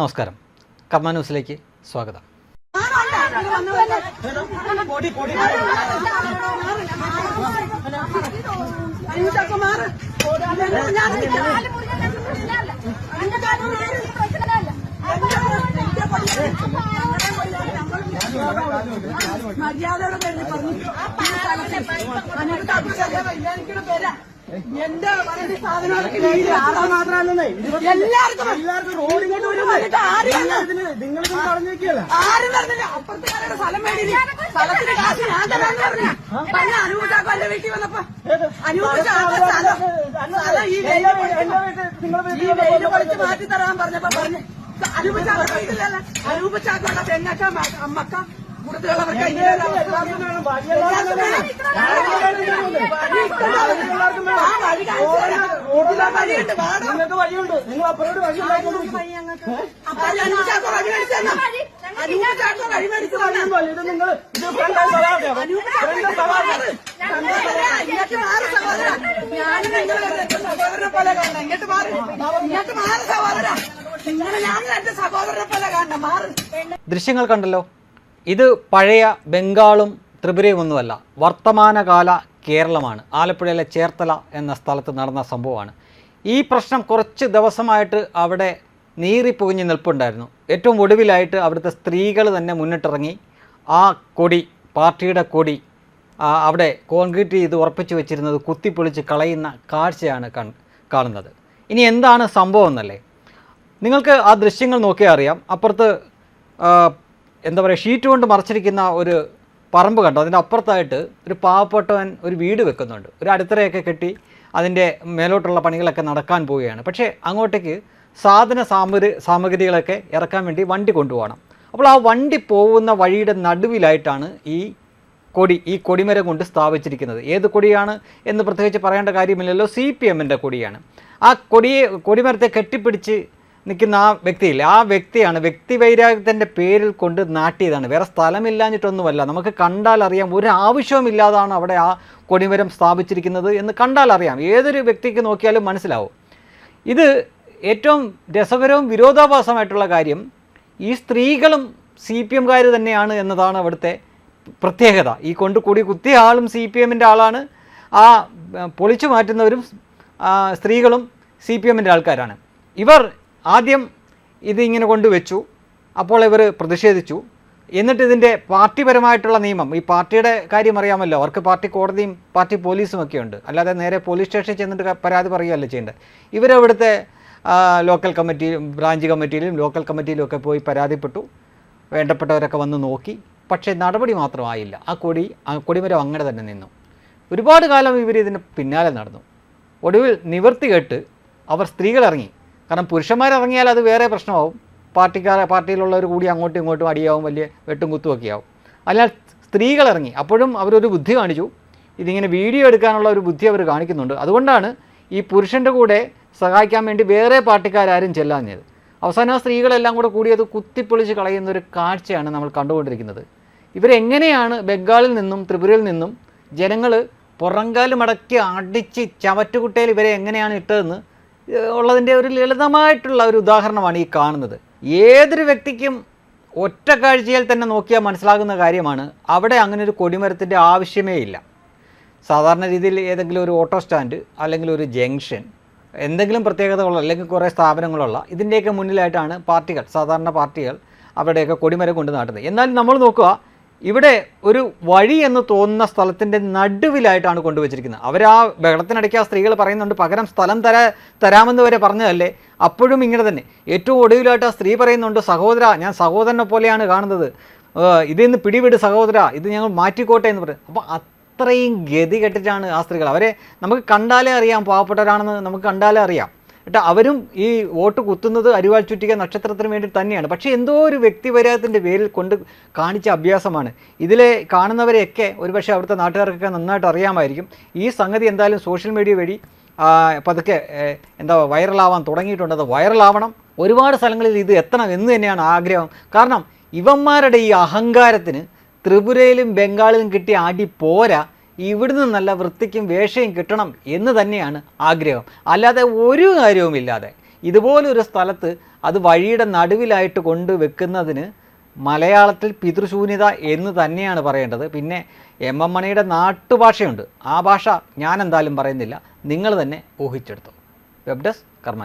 നമസ്കാരം കർമ്മ ന്യൂസിലേക്ക് സ്വാഗതം മര്യാദയോടെ പറഞ്ഞു അനിയർക്ക് അഭിഷേകം കല്യാണിക്കുന്ന പേരാ എന്റെ പറയുന്ന സാധനങ്ങളൊക്കെ വീട് ആളാ മാത്രമല്ലേ എല്ലാവർക്കും എല്ലാവർക്കും നിങ്ങൾ പറഞ്ഞേക്കല്ല ആരും പറഞ്ഞില്ല അപ്പുറത്തുകാരുടെ സ്ഥലം മേടിയില്ല? സ്ഥലത്തിന്റെ കാശ് ഞാൻ തരാന്ന് പറഞ്ഞു. പറഞ്ഞ അനുഭവിച്ചാക്കോ എന്റെ വീട്ടിൽ വന്നപ്പോ അനുഭവിച്ചാക്കോ സ്ഥലം സ്ഥലം ഈ വെയിൽ പൊളിച്ച് മാറ്റി തരാൻ പറഞ്ഞപ്പോ പറഞ്ഞു. വീട്ടിലല്ല. കൂടുതലുള്ളവർക്ക് നിങ്ങൾക്ക് വഴിയുണ്ട്. നിങ്ങൾ വഴി ഇത് നിങ്ങൾ ഇത് ഫ്രണ്ട് സഹോദരനെ പോലെ കാണണം. ഇങ്ങോട്ട് മാറി. ഇങ്ങോട്ട് മാറി സഹോദര. ദൃശ്യങ്ങൾ കണ്ടല്ലോ. ഇത് പഴയ ബംഗാളും ത്രിപുരയും ഒന്നുമല്ല. വർത്തമാനകാല കേരളമാണ്. ആലപ്പുഴയിലെ ചേർത്തല എന്ന സ്ഥലത്ത് നടന്ന സംഭവമാണ്. ഈ പ്രശ്നം കുറച്ച് ദിവസമായിട്ട് അവിടെ നീറിപ്പൊതിഞ്ഞ് നിൽപ്പുണ്ടായിരുന്നു. ഏറ്റവും ഒടുവിലായിട്ട് അവിടുത്തെ സ്ത്രീകൾ തന്നെ മുന്നിട്ടിറങ്ങി. ആ കൊടി പാർട്ടിയുടെ കൊടി അവിടെ കോൺക്രീറ്റ് ചെയ്ത് ഉറപ്പിച്ച് വെച്ചിരുന്നത് കുത്തിപ്പൊളിച്ച് കളയുന്ന കാഴ്ചയാണ് കാണുന്നത്. ഇനി എന്താണ് സംഭവം എന്നല്ലേ? നിങ്ങൾക്ക് ആ ദൃശ്യങ്ങൾ നോക്കിയാൽ അറിയാം. അപ്പുറത്ത് എന്താ പറയുക ഷീറ്റ് കൊണ്ട് മറച്ചിരിക്കുന്ന ഒരു പറമ്പ് കണ്ടോ. അതിന്റെ അപ്പുറത്തായിട്ട് ഒരു പാവപ്പെട്ടവൻ ഒരു വീട് വെക്കുന്നുണ്ട്. ഒരു അടിത്തറയൊക്കെ കെട്ടി അതിന്റെ മേലോട്ടുള്ള പണികളൊക്കെ നടക്കാൻ പോവുകയാണ്. പക്ഷേ അങ്ങോട്ടേക്ക് സാധന സാമഗ്രി സാമഗ്രികളൊക്കെ ഇറക്കാൻ വേണ്ടി വണ്ടി കൊണ്ടുപോകണം. അപ്പോൾ ആ വണ്ടി പോകുന്ന വഴിയുടെ നടുവിലായിട്ടാണ് ഈ കൊടി ഈ കൊടിമരം കൊണ്ട് സ്ഥാപിച്ചിരിക്കുന്നത്. ഏത് കൊടിയാണ് എന്ന് പ്രത്യേകിച്ച് പറയേണ്ട കാര്യമില്ലല്ലോ. സി പി എമ്മിന്റെ കൊടിയാണ്. ആ കൊടിയെ കൊടിമരത്തെ കെട്ടിപ്പിടിച്ച് നിൽക്കുന്ന ആ വ്യക്തിയില്ലേ? ആ വ്യക്തിയാണ് വ്യക്തി വൈരാഗ്യത്തിന്റെ പേരിൽ കൊണ്ട് നാട്ടിയതാണ്. വേറെ സ്ഥലമില്ലാഞ്ഞിട്ടൊന്നുമല്ല. നമുക്ക് കണ്ടാൽ അറിയാം ഒരു ആവശ്യവുമില്ലാതാണ് അവിടെ ആ കൊടിമരം സ്ഥാപിച്ചിരിക്കുന്നത് എന്ന് കണ്ടാൽ അറിയാം. ഏതൊരു വ്യക്തിക്ക് നോക്കിയാലും മനസ്സിലാവും. ഇത് ഏറ്റവും രസകരവും വിരോധാഭാസമായിട്ടുള്ള കാര്യം ഈ സ്ത്രീകളും സി പി എംകാർ തന്നെയാണ് എന്നതാണ് അവിടുത്തെ പ്രത്യേകത. ഈ കൊണ്ട് കൂടി കുത്തിയ ആളും സി പി എമ്മിന്റെ ആളാണ്. ആ പൊളിച്ചു മാറ്റുന്നവരും സ്ത്രീകളും സി പി എമ്മിന്റെ ആൾക്കാരാണ്. ഇവർ ആദ്യം ഇതിങ്ങനെ കൊണ്ടുവച്ചു. അപ്പോൾ ഇവർ പ്രതിഷേധിച്ചു. എന്നിട്ട് ഇതിന്റെ പാർട്ടിപരമായിട്ടുള്ള നിയമം ഈ പാർട്ടിയുടെ കാര്യം അറിയാമല്ലോ. അവർക്ക് പാർട്ടി കോടതിയും പാർട്ടി പോലീസും ഒക്കെ ഉണ്ട്. അല്ലാതെ നേരെ പോലീസ് സ്റ്റേഷനിൽ ചെന്നിട്ട് പരാതി പറയുകയല്ല ചെയ്യേണ്ടത്. ഇവരവിടുത്തെ ലോക്കൽ കമ്മിറ്റി ബ്രാഞ്ച് കമ്മിറ്റിയിലും ലോക്കൽ കമ്മിറ്റിയിലും ഒക്കെ പോയി പരാതിപ്പെട്ടു. വേണ്ടപ്പെട്ടവരൊക്കെ വന്ന് നോക്കി. പക്ഷേ നടപടി മാത്രമായില്ല ആ കൊടി ആ കൊടിമരം അങ്ങനെ തന്നെ നിന്നു. ഒരുപാട് കാലം ഇവർ ഇതിന് പിന്നാലെ നടന്നു. ഒടുവിൽ നിവർത്തി കേട്ട് അവർ സ്ത്രീകളിറങ്ങി കാരണം പുരുഷന്മാരിറങ്ങിയാൽ അത് വേറെ പ്രശ്നമാവും. പാർട്ടിക്കാരെ പാർട്ടിയിലുള്ളവർ കൂടി അങ്ങോട്ടും ഇങ്ങോട്ടും അടിയാവും വലിയ വെട്ടും കുത്തുമൊക്കെ ആവും. അതിനാൽ സ്ത്രീകളിറങ്ങി. അപ്പോഴും അവരൊരു ബുദ്ധി കാണിച്ചു. ഇതിങ്ങനെ വീഡിയോ എടുക്കാനുള്ള ഒരു ബുദ്ധി അവർ കാണിക്കുന്നുണ്ട്. അതുകൊണ്ടാണ് ഈ പുരുഷന്റെ കൂടെ സഹായിക്കാൻ വേണ്ടി വേറെ പാർട്ടിക്കാരും ചെല്ലാഞ്ഞത്. അവസാനം സ്ത്രീകളെല്ലാം കൂടെ കൂടി അത് കുത്തിപ്പൊളിച്ച് കളയുന്ന ഒരു കാഴ്ചയാണ് നമ്മൾ കണ്ടുകൊണ്ടിരിക്കുന്നത്. ഇവരെങ്ങനെയാണ് ബംഗാളിൽ നിന്നും ത്രിപുരയിൽ നിന്നും ജനങ്ങൾ പുറങ്കാലും മടക്കി അടിച്ച് ചവറ്റുകുട്ടയിൽ ഇവരെ എങ്ങനെയാണ് ഇട്ടതെന്ന് ഉള്ളതിന്റെ ഒരു ലളിതമായിട്ടുള്ള ഒരു ഉദാഹരണമാണ് ഈ കാണുന്നത്. ഏതൊരു വ്യക്തിക്കും ഒറ്റ കാഴ്ചയിൽ തന്നെ നോക്കിയാൽ മനസ്സിലാകുന്ന കാര്യമാണ് അവിടെ അങ്ങനെ ഒരു കൊടിമരത്തിന്റെ ആവശ്യമേ ഇല്ല. സാധാരണ രീതിയിൽ ഏതെങ്കിലും ഒരു ഓട്ടോ സ്റ്റാൻഡ് അല്ലെങ്കിൽ ഒരു ജംഗ്ഷൻ എന്തെങ്കിലും പ്രത്യേകതകളുള്ള അല്ലെങ്കിൽ കുറേ സ്ഥാപനങ്ങളുള്ള ഇതിന്റെയൊക്കെ മുന്നിലായിട്ടാണ് പാർട്ടികൾ സാധാരണ പാർട്ടികൾ അവിടെയൊക്കെ കൊടിമരം കൊണ്ട് നാട്ടുന്നത്. എന്നാൽ നമ്മൾ നോക്കുക ഇവിടെ ഒരു വഴി എന്ന് തോന്നുന്ന സ്ഥലത്തിന്റെ നടുവിലായിട്ടാണ് കൊണ്ടുവച്ചിരിക്കുന്നത്. അവർ ആ ബഹളത്തിനിടയ്ക്ക് ആ സ്ത്രീകൾ പറയുന്നുണ്ട് പകരം സ്ഥലം തരാ തരാമെന്ന് വരെ പറഞ്ഞതല്ലേ? അപ്പോഴും ഇങ്ങനെ തന്നെ. ഏറ്റവും ഒടുവിലായിട്ട് ആ സ്ത്രീ പറയുന്നുണ്ട് സഹോദര ഞാൻ സഹോദരനെ പോലെയാണ് കാണുന്നത്. ഇതിൽ നിന്ന് പിടിവിട് സഹോദര ഇത് ഞങ്ങൾ മാറ്റിക്കോട്ടെ എന്ന് പറയും അപ്പോൾ അത്രയും ഗതി കെട്ടിട്ടാണ് ആ സ്ത്രീകൾ. അവരെ നമുക്ക് കണ്ടാലേ അറിയാം പാവപ്പെട്ടവരാണെന്ന് നമുക്ക് കണ്ടാലേ അറിയാം. കേട്ടോ അവരും ഈ വോട്ട് കുത്തുന്നത് അരിവാൾ ചുറ്റിക നക്ഷത്രത്തിന് വേണ്ടി തന്നെയാണ്. പക്ഷേ എന്തോ ഒരു വ്യക്തിപരാഗത്തിന്റെ പേരിൽ കൊണ്ട് കാണിച്ച അഭ്യാസമാണ്. ഇതിലെ കാണുന്നവരെയൊക്കെ ഒരുപക്ഷെ അവിടുത്തെ നാട്ടുകാർക്കൊക്കെ നന്നായിട്ട് അറിയാമായിരിക്കും. ഈ സംഗതി എന്തായാലും സോഷ്യൽ മീഡിയ വഴി പതുക്കെ എന്താ വൈറലാവാൻ തുടങ്ങിയിട്ടുണ്ട്. അത് വൈറലാവണം. ഒരുപാട് സ്ഥലങ്ങളിൽ ഇത് എത്തണം എന്ന് തന്നെയാണ് ആഗ്രഹം. കാരണം ഇവന്മാരുടെ ഈ അഹങ്കാരത്തിന് ത്രിപുരയിലും ബംഗാളിലും കിട്ടിയ അടി പോരാ. ഇവിടുന്ന് നല്ല വൃത്തിക്കും വേഷയും കിട്ടണം എന്ന് തന്നെയാണ് ആഗ്രഹം. അല്ലാതെ ഒരു കാര്യവുമില്ലാതെ ഇതുപോലൊരു സ്ഥലത്ത് അത് വഴിയുടെ നടുവിലായിട്ട് കൊണ്ട് വെക്കുന്നതിന് മലയാളത്തിൽ പിതൃശൂന്യത എന്ന് തന്നെയാണ് പറയേണ്ടത്. പിന്നെ എം എം മണിയുടെ നാട്ടുഭാഷയുണ്ട്. ആ ഭാഷ ഞാൻ എന്തായാലും പറയുന്നില്ല. നിങ്ങൾ തന്നെ ഊഹിച്ചെടുത്തു. വെബ് ഡെസ്ക് കർമ്മ